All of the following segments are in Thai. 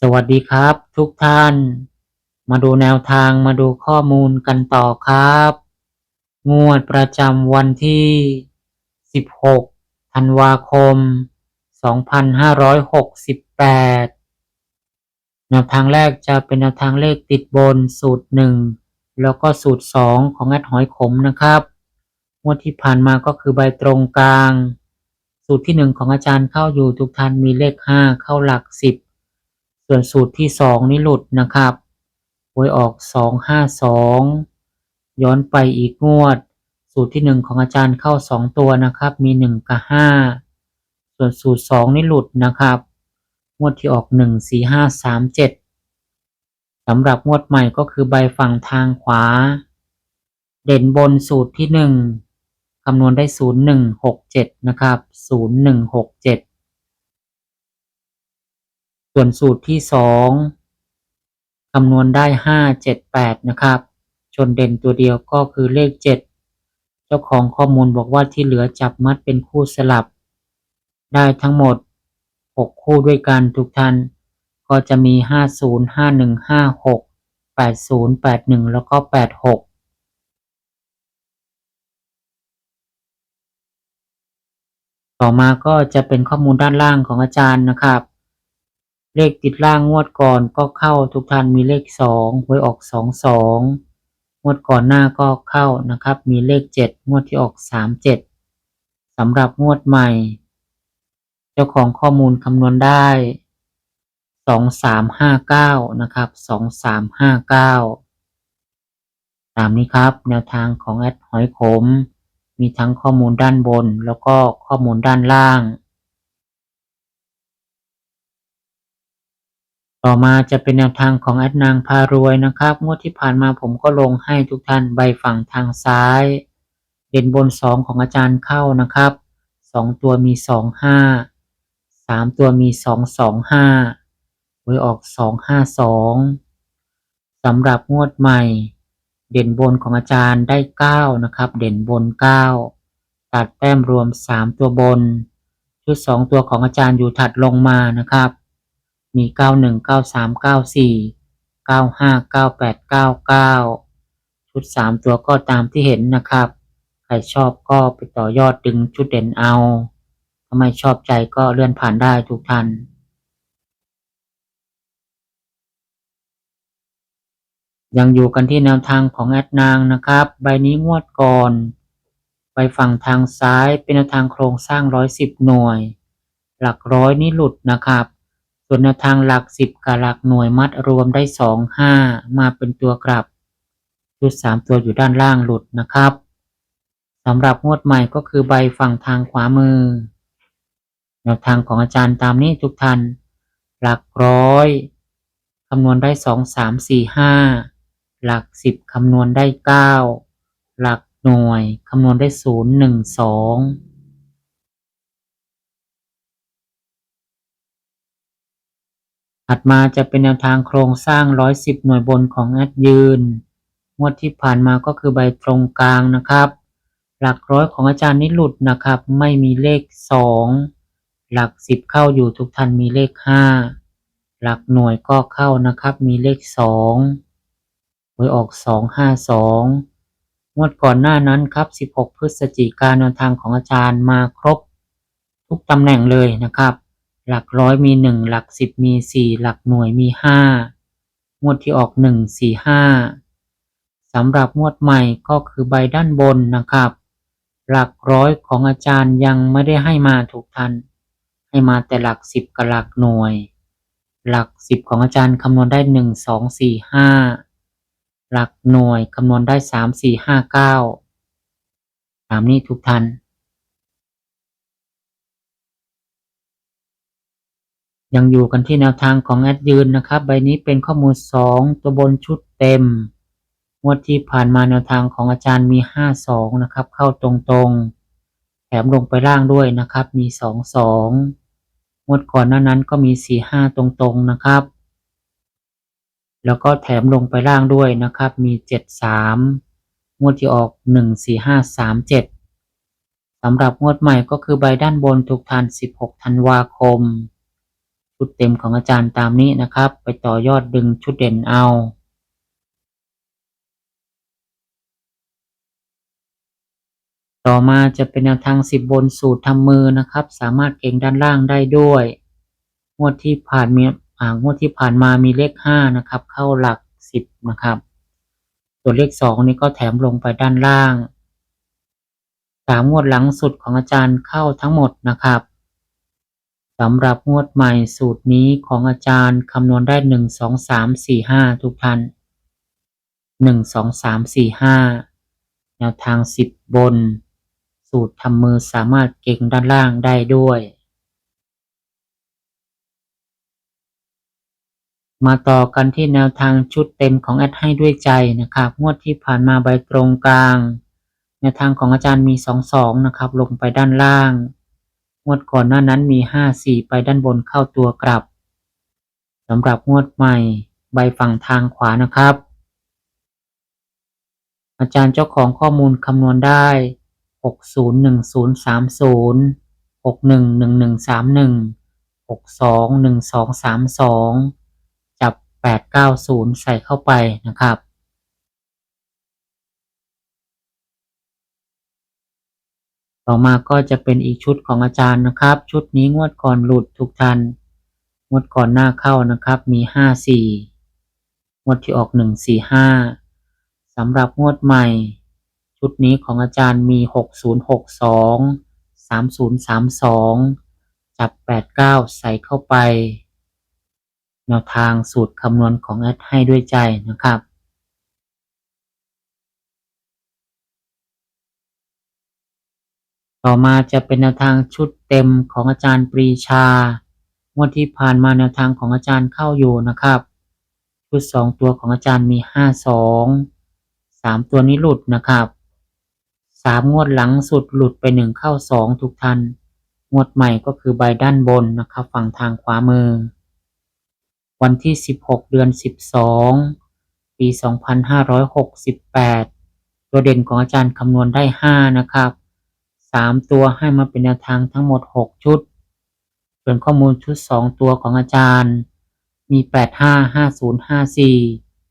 สวัสดีครับทุกท่าน มาดูแนวทางมาดูข้อมูลกันต่อครับ งวดประจำวันที่ 16 ธันวาคม 2568 แนวทางแรกจะเป็นแนวทางเลขติดบนสูตร 1 แล้วก็สูตร 2 ของแอดหอยขมนะครับ งวดที่ผ่านมาก็คือใบตรงกลาง สูตรที่ 1 ของอาจารย์เข้าอยู่ทุกท่านมีเลข 5 เข้าหลัก 10 ส่วนสูตรที่ 2 นี่หลุดนะครับหวยออก 252 ย้อนไปอีกงวด สูตรที่ 1 ของอาจารย์เข้า 2 ตัวนะครับ มี 1 กับ 5 ส่วนสูตร 2 นี่หลุดนะครับ งวดที่ออก 1 4 5 3 7สำหรับงวดใหม่ก็คือใบฝั่งทางขวา เด่นบนสูตรที่ 1คำนวณได้ 0167 นะครับ 0167 ส่วนสูตรที่2คำนวณได้578นะครับ ชนเด่นตัวเดียวก็คือเลข7เจ้าของข้อมูลบอกว่าที่เหลือจับมัดเป็นคู่สลับ ได้ทั้งหมด6คู่ด้วยกันทุกท่านก็จะมี50 51 56 80 81แล้วก็86ต่อมาก็จะเป็นข้อมูลด้านล่างของอาจารย์นะครับ เลขติดล่างงวดก่อนก็เข้าทุกท่านมีเลขสองหวยออกสองสองงวดก่อนหน้าก็เข้านะครับ มีเลขเจ็ดงวดที่ออกสามเจ็ดสำหรับงวดใหม่ เจ้าของข้อมูลคำนวณได้สองสามห้าเก้านะครับสองสามห้าเก้าตามนี้ครับ แนวทางของแอดหอยขม มีทั้งข้อมูลด้านบน แล้วก็ข้อมูลด้านล่าง ต่อมาจะเป็นแนวทางของแอดนางพารวยนะครับ งวดที่ผ่านมาผมก็ลงให้ทุกท่านใบฝั่งทางซ้าย เด่นบนสองของอาจารย์เข้านะครับสองตัวมีสองห้าสามตัวมีสองสองห้าวยออกสองห้าสองสำหรับงวดใหม่ เด่นบนของอาจารย์ได้เก้านะครับ เด่นบนเก้าตัดแต้มรวมสามตัวบน ชุดสองตัวของอาจารย์อยู่ถัดลงมานะครับ มี 91 93 94 95 98 99 ชุด 3 ตัวก็ตามที่เห็นนะครับ ใครชอบก็ไปต่อยอดดึงชุดเด่นเอา ถ้าไม่ชอบใจก็เลื่อนผ่านได้ทุกท่านยังอยู่กันที่แนวทางของแอดนางนะครับ ใบนี้งวดก่อนใบฝั่งทางซ้ายเป็นแนวทางโครงสร้าง110หน่วย หลักร้อยนี่หลุดนะครับ ส่วนแนวทางหลัก 10 กับหลักหน่วยมัดรวมได้ 2 5 มาเป็นตัวกลับชุด 3 ตัวอยู่ด้านล่างหลุดนะครับสำหรับงวดใหม่ก็คือใบฝั่งทางขวามือ แนวทางของอาจารย์ตามนี้ทุกท่าน หลักร้อยคำนวณได้ 2 3 4 5 หลัก 10คำนวณได้ 9 หลักหน่วยคำนวณได้ 0 1 2 ถัดมาจะเป็นแนวทางโครงสร้าง 110 หน่วยบนของแอดยืน งวดที่ผ่านมาก็คือใบตรงกลางนะครับ หลักร้อยของอาจารย์นิหลุดนะครับ ไม่มีเลข 2 หลัก 10 เข้าอยู่ทุกท่านมีเลข 5 หลักหน่วยก็เข้านะครับ มีเลข 2 หวยออก 252งวดก่อนหน้านั้นครับ 16 พฤศจิกายนแนวทางของอาจารย์มาครบ ทุกตำแหน่งเลยนะครับ หลักร้อยมีหนึ่งหลักสิบมีสี่หลักหน่วยมีห้างวดที่ออกหนึ่งสี่ห้าสำหรับงวดใหม่ก็คือใบด้านบนนะครับ หลักร้อยของอาจารย์ยังไม่ได้ให้มาถูกทัน ให้มาแต่หลักสิบกับหลักหน่วย หลักสิบของอาจารย์คำนวณได้หนึ่งสองสี่ห้าหลักหน่วยคำนวณได้สามสี่ห้าเก้าตามนี้ทุกท่าน ยังอยู่กันที่แนวทางของแอดยืนนะครับ ใบนี้เป็นข้อมูล 2 ตัวบนชุดเต็มงวดที่ผ่านมาแนวทางของอาจารย์มี 52 นะครับ เข้าตรงๆ แถมลงไปล่างด้วยนะครับ มี 22 งวดก่อนหน้านั้นก็มี 45 ตรงๆ นะครับ แล้วก็แถมลงไปล่างด้วยนะครับ มี 73 งวดที่ออก 14537สำหรับงวดใหม่ก็คือใบด้านบนถูกทาน 16 ธันวาคม ชุดเต็มของอาจารย์ตามนี้นะครับ ไปต่อยอดดึงชุดเด่นเอาต่อมาจะเป็นแนวทาง 10 บนสูตรทำมือนะครับ สามารถเก่งด้านล่างได้ด้วย งวดที่ผ่านมีอ่างวดที่ผ่านมามีเลข 5 นะครับ เข้าหลัก 10 นะครับ ส่วนเลข 2 นี่ก็แถมลงไปด้านล่างสามงวดหลังสุดของอาจารย์เข้าทั้งหมดนะครับ สำหรับงวดใหม่สูตรนี้ของอาจารย์คำนวณได้หนึ่งสองสามสี่ห้าทุกท่านหนึ่งสองสามสี่ห้าแนวทางสิบบน สูตรทำมือสามารถเก่งด้านล่างได้ด้วย มาต่อกันที่แนวทางชุดเต็มของแอดให้ด้วยใจนะครับ งวดที่ผ่านมาใบตรงกลาง แนวทางของอาจารย์มีสองสองนะครับ ลงไปด้านล่าง งวดก่อนหน้านั้นมีห้าสี่ไปด้านบนเข้าตัวกลับสำหรับงวดใหม่ใบฝั่งทางขวานะครับ อาจารย์เจ้าของข้อมูลคำนวณได้หกศูนย์หนึ่งศูนย์สามศูนย์หกหนึ่งหนึ่งหนึ่งสามหนึ่งหกสองหนึ่งสองสามสองจับแปดเก้าศูนย์ใส่เข้าไปนะครับ ต่อมาก็จะเป็นอีกชุดของอาจารย์นะครับ ชุดนี้งวดก่อนหลุดทุกทันงวดก่อนหน้าเข้านะครับ มีห้าสี่งวดที่ออกหนึ่งสี่ห้าสำหรับงวดใหม่ ชุดนี้ของอาจารย์มีหกศูนย์หกสองสามศูนย์สามสองจับแปดเก้าใส่เข้าไป แนวทางสูตรคำนวณของแอดให้ด้วยใจนะครับ ต่อมาจะเป็นแนวทางชุดเต็มของอาจารย์ปรีชางวดที่ผ่านมาแนวทางของอาจารย์เข้าอยู่นะครับ ชุดสองตัวของอาจารย์มีห้าสองสามตัวนี้หลุดนะครับสามงวดหลังสุดหลุดไปหนึ่งเข้าสองทุกทันงวดใหม่ก็คือใบด้านบนนะครับ ฝั่งทางขวามือ วันที่สิบหกเดือนสิบสองปีสองพันห้าร้อยหกสิบแปดตัวเด่นของอาจารย์คำนวณได้ห้านะครับ สามตัวให้มาเป็นแนวทางทั้งหมดหกชุด ส่วนข้อมูลชุดสองตัวของอาจารย์ มีแปดห้าห้าศูนย์ห้าสี่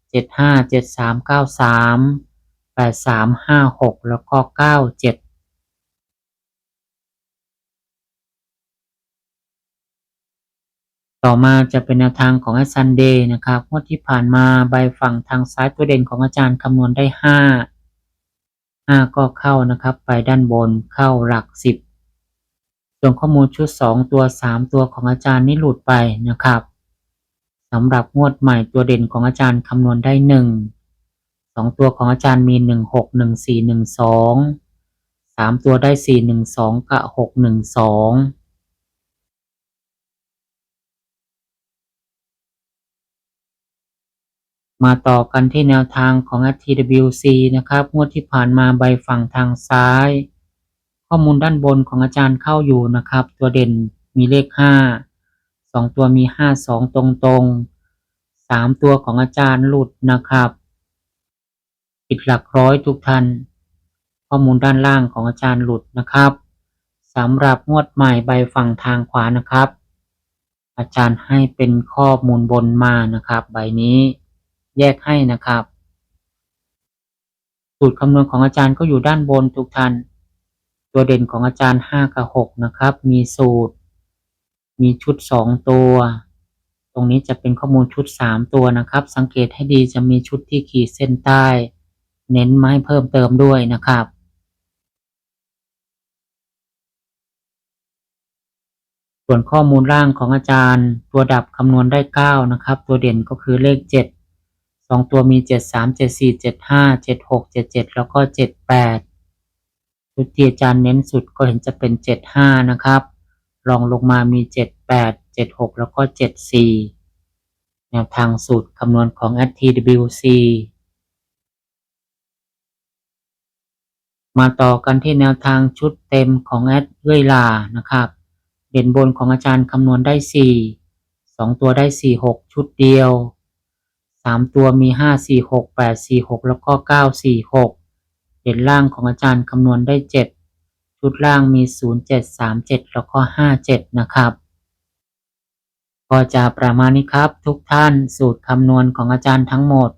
เจ็ดห้าเจ็ดสามเก้าสามแปดสามห้าหกแล้วก็เก้าเจ็ดต่อมาจะเป็นแนวทางของไอ้ซันเดย์นะครับงวดที่ผ่านมาใบฝั่งทางซ้ายตัวเด่นของอาจารย์คำนวณได้ห้า ห้าก็เข้านะครับ ไปด้านบนเข้าหลักสิบส่วนข้อมูลชุดสองตัวสามตัวของอาจารย์นี่หลุดไปนะครับสำหรับงวดใหม่ตัวเด่นของอาจารย์คำนวณได้หนึ่งสองตัวของอาจารย์มีหนึ่งหกหนึ่งสี่หนึ่งสองสามตัวได้สี่หนึ่งสองกับหกหนึ่งสอง มาต่อกันที่แนวทางของ TWC นะครับ งวดที่ผ่านมาใบฝั่งทางซ้าย ข้อมูลด้านบนของอาจารย์เข้าอยู่นะครับ ตัวเด่นมีเลขห้าสองตัวมีห้าสองตรงตรงสามตัวของอาจารย์หลุดนะครับ ปิดหลักร้อยทุกท่านข้อมูลด้านล่างของอาจารย์หลุดนะครับสำหรับงวดใหม่ใบฝั่งทางขวานะครับ อาจารย์ให้เป็นข้อมูลบนมานะครับ ใบนี้ แยกให้นะครับ สูตรคำนวณของอาจารย์ก็อยู่ด้านบนทุกท่าน ตัวเด่นของอาจารย์ห้ากับหกนะครับ มีสูตร มีชุดสองตัว ตรงนี้จะเป็นข้อมูลชุดสามตัวนะครับ สังเกตให้ดีจะมีชุดที่ขีดเส้นใต้ เน้นมาให้เพิ่มเติมด้วยนะครับส่วนข้อมูลล่างของอาจารย์ ตัวดับคำนวณได้เก้านะครับ ตัวเด่นก็คือเลขเจ็ด สองตัวมีเจ็ดสามเจ็ดสี่เจ็ดห้าเจ็ดหกเจ็ดเจ็ดแล้วก็เจ็ดแปดชุดที่อาจารย์เน้นสุดก็เห็นจะเป็นเจ็ดห้านะครับรองลงมามีเจ็ดแปด76แล้วก็74แนวทางสูตรคำนวณของ STWC มาต่อกันที่แนวทางชุดเต็มของแอดเลื่อยลานะครับ เด่นบนของอาจารย์คำนวณได้ 4 2 ตัวได้ 4 6 ชุดเดียว 3ตัวมี5 4 6 8 4 6แล้วก็9 4 6เด่นล่างของอาจารย์คำนวณได้7ชุดล่างมี0 7 3 7แล้วก็5 7นะครับ ก็จะประมาณนี้ครับ ทุกท่านสูตรคำนวณของอาจารย์ทั้งหมด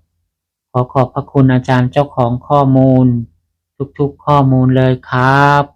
ขอขอบพระคุณอาจารย์เจ้าของข้อมูล ทุกๆข้อมูลเลยครับ